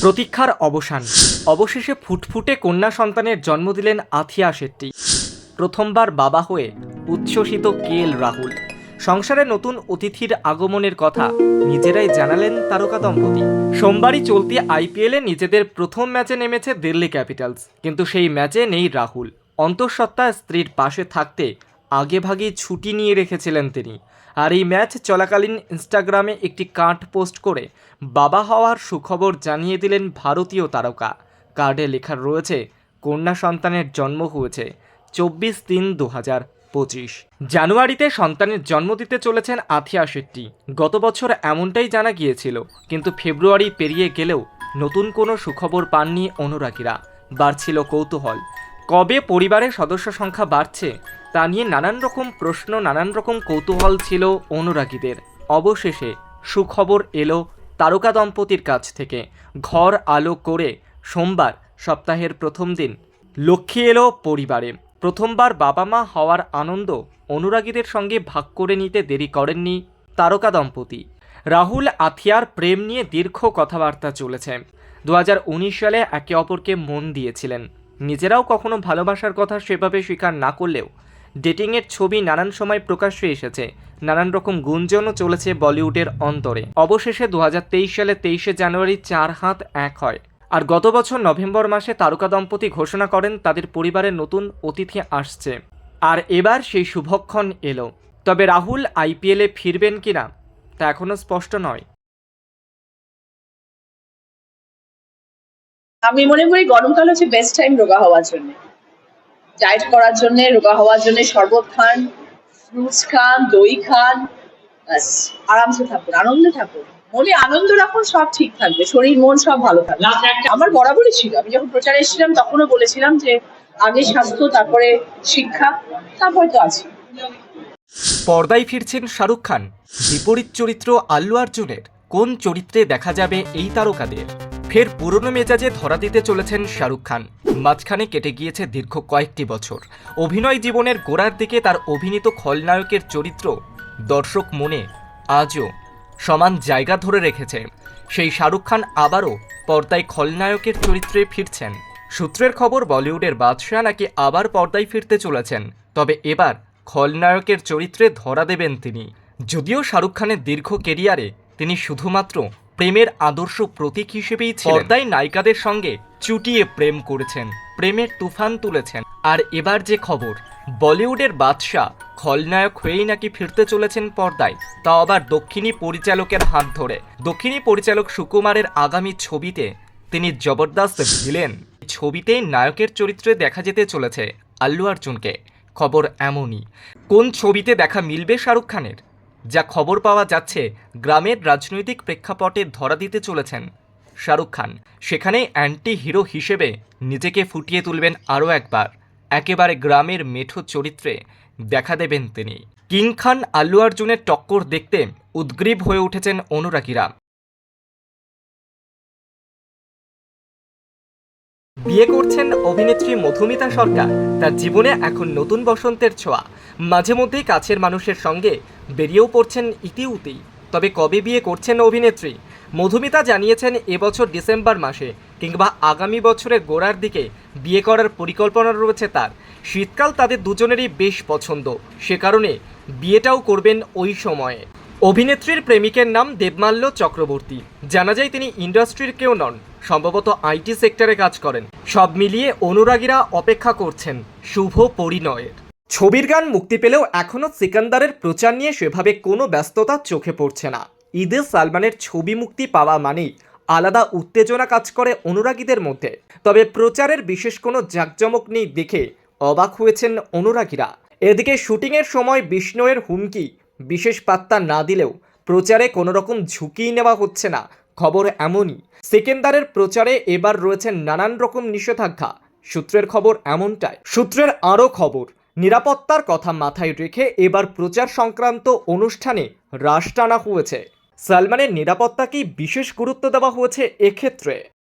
প্রতীক্ষার অবসান। অবশেষে ফুটফুটে কন্যা সন্তানের জন্ম দিলেন আথিয়া শেট্টি। প্রথমবার বাবা হয়ে উচ্ছ্বসিত কে এল রাহুল। সংসারে নতুন অতিথির আগমনের কথা নিজেরাই জানালেন তারকা দম্পতি। সোমবারই চলতি আইপিএলে নিজেদের প্রথম ম্যাচে নেমেছে দিল্লি ক্যাপিটালস। কিন্তু সেই ম্যাচে নেই রাহুল। অন্তঃসত্ত্বা স্ত্রীর পাশে থাকতে আগেভাগেই ছুটি নিয়ে রেখেছিলেন তিনি। আর এই ম্যাচ চলাকালীন ইনস্টাগ্রামে একটি কার্ড পোস্ট করে বাবা হওয়ার সুখবর জানিয়ে দিলেন ভারতীয় তারকা। কার্ডে লেখা রয়েছে, কন্যা সন্তানের জন্ম হয়েছে, চব্বিশ তিন দু হাজার পঁচিশ। জানুয়ারিতে সন্তানের জন্ম দিতে চলেছেন আথিয়া শেট্টি। গত বছর এমনটাই জানা গিয়েছিল, কিন্তু ফেব্রুয়ারি পেরিয়ে গেলেও নতুন কোনো সুখবর পাননি অনুরাগীরা। বাড়ছিল কৌতূহল। কবে পরিবারের সদস্য সংখ্যা বাড়ছে তা নিয়ে নানান রকম প্রশ্ন, নানান রকম কৌতূহল ছিল অনুরাগীদের। অবশেষে সুখবর এলো তারকা দম্পতির কাছ থেকে। ঘর আলো করে সোমবার সপ্তাহের প্রথম দিন লক্ষ্মী এলো পরিবারে। প্রথমবার বাবা মা হওয়ার আনন্দ অনুরাগীদের সঙ্গে ভাগ করে নিতে দেরি করেননি তারকা দম্পতি। রাহুল আথিয়ার প্রেম নিয়ে দীর্ঘ কথাবার্তা চলেছে। দু হাজার উনিশ সালে একে অপরকে মন দিয়েছিলেন। নিজেরাও কখনো ভালোবাসার কথা সেভাবে স্বীকার না করলেও ডেটিংয়ের ছবি নানান সময় প্রকাশ্যে এসেছে, নানান রকম গুঞ্জনও চলেছে বলিউডের অন্তরে। অবশেষে দু হাজার তেইশ সালে তেইশে জানুয়ারি চার হাত এক হয়। আর গত বছর নভেম্বর মাসে তারকা দম্পতি ঘোষণা করেন তাদের পরিবারের নতুন অতিথি আসছে। আর এবার সেই শুভক্ষণ এলো। তবে রাহুল আইপিএলে ফিরবেন কিনা তা এখনও স্পষ্ট নয়। আমি মনে করি গরমকাল হচ্ছে বেস্ট টাইম রোগা হওয়ার জন্য। ডায়েট করার জন্য রোগা হওয়ার জন্য শরবত খান ফ্রুটস খান দই খান ব্যাস আরামসে থাকুন আনন্দে থাকুন। মনে আনন্দ রাখুন সব ঠিক থাকবে শরীর মন সব ভালো থাকবে। আমার বরাবরই ছিল আমি যখন প্রচারে এসেছিলাম তখনও বলেছিলাম যে আগে স্বাস্থ্য তারপরে শিক্ষা তারপরে তো আছে। পর্দায় ফিরছেন শাহরুখ খান। বিপরীত চরিত্র আল্লু অর্জুনের কোন চরিত্রে দেখা যাবে এই তারকাদের? ফের পুরনো মেজাজে ধরা দিতে চলেছেন শাহরুখ খান। মাঝখানে কেটে গিয়েছে দীর্ঘ কয়েকটি বছর। অভিনয় জীবনের গোড়ার দিকে তার অভিনীত খলনায়কের চরিত্র দর্শক মনে আজও সমান জায়গা ধরে রেখেছে। সেই শাহরুখ খান আবারও পর্দায় খলনায়কের চরিত্রে ফিরছেন। সূত্রের খবর, বলিউডের বাদশাহ নাকি আবার পর্দায় ফিরতে চলেছেন। তবে এবার খলনায়কের চরিত্রে ধরা দেবেন তিনি। যদিও শাহরুখ খানের দীর্ঘ কেরিয়ারে তিনি শুধুমাত্র প্রেমের আদর্শ প্রতীক হিসেবেই পর্দায় নায়িকাদের সঙ্গে চুটিয়ে প্রেম করেছেন, প্রেমের তুফান তুলেছেন। আর এবার যে খবর, বলিউডের বাদশাহ খলনায়ক হয়েই নাকি ফিরতে চলেছেন পর্দায় তা আবার দক্ষিণী পরিচালকের হাত ধরে। দক্ষিণী পরিচালক সুকুমারের আগামী ছবিতে তিনি জবরদস্ত ভিলেন। ছবিতেই নায়কের চরিত্রে দেখা যেতে চলেছে আল্লু অর্জুনকে খবর এমনই। কোন ছবিতে দেখা মিলবে শাহরুখ খানের? যা খবর পাওয়া যাচ্ছে গ্রামের রাজনৈতিক প্রেক্ষাপটে ধরা দিতে চলেছেন শাহরুখ খান। সেখানে অ্যান্টি হিরো হিসেবে নিজেকে ফুটিয়ে তুলবেন আরও একবার। একেবারে গ্রামের মেঠো চরিত্রে দেখা দেবেন তিনি। কিং খান আল্লু অর্জুনের টক্কর দেখতে উদ্গ্রীব হয়ে উঠেছেন অনুরাগীরা। বিয়ে করছেন অভিনেত্রী মধুমিতা সরকার। তার জীবনে এখন নতুন বসন্তের ছোঁয়া। মাঝে মধ্যেই কাছের মানুষের সঙ্গে বেরিয়েও পড়ছেন ইতিউতি। তবে কবে বিয়ে করছেন অভিনেত্রী? মধুমিতা জানিয়েছেন এবছর ডিসেম্বর মাসে কিংবা আগামী বছরের গোড়ার দিকে বিয়ে করার পরিকল্পনা রয়েছে তার। শীতকাল তাদের দুজনেরই বেশ পছন্দ। সে কারণে বিয়েটাও করবেন ওই সময়ে। অভিনেত্রীর প্রেমিকের নাম দেবমাল্য চক্রবর্তী। জানা যায় তিনি ইন্ডাস্ট্রির কেউ নন। সম্ভবত আইটি সেক্টরে কাজ করেন। সব মিলিয়ে অনুরাগীরা অপেক্ষা করছেন শুভ পরিণয়ের। ছবির গান মুক্তি পেলেও এখনও সিকান্দারের প্রচার নিয়ে সেভাবে কোনো ব্যস্ততা চোখে পড়ছে না। ঈদে সালমানের ছবি মুক্তি পাওয়া মানেই আলাদা উত্তেজনা কাজ করে অনুরাগীদের মধ্যে। তবে প্রচারের বিশেষ কোনো জাঁকজমক নেই দেখে অবাক হয়েছেন অনুরাগীরা। এদিকে শুটিংয়ের সময় বিষ্ণুয়ের হুমকি, বিশেষ পাত্তা না দিলেও প্রচারে কোনো রকম ঝুঁকিই নেওয়া হচ্ছে না খবর এমনই। সেকেন্দারের প্রচারে এবার রয়েছে নানান রকম নিষেধাজ্ঞা। সূত্রের খবর এমনটাই। সূত্রের আরও খবর, নিরাপত্তার কথা মাথায় রেখে এবার প্রচার সংক্রান্ত অনুষ্ঠানে রাশ টানা হয়েছে। সালমানের নিরাপত্তাকেই বিশেষ গুরুত্ব দেওয়া হয়েছে এক্ষেত্রে।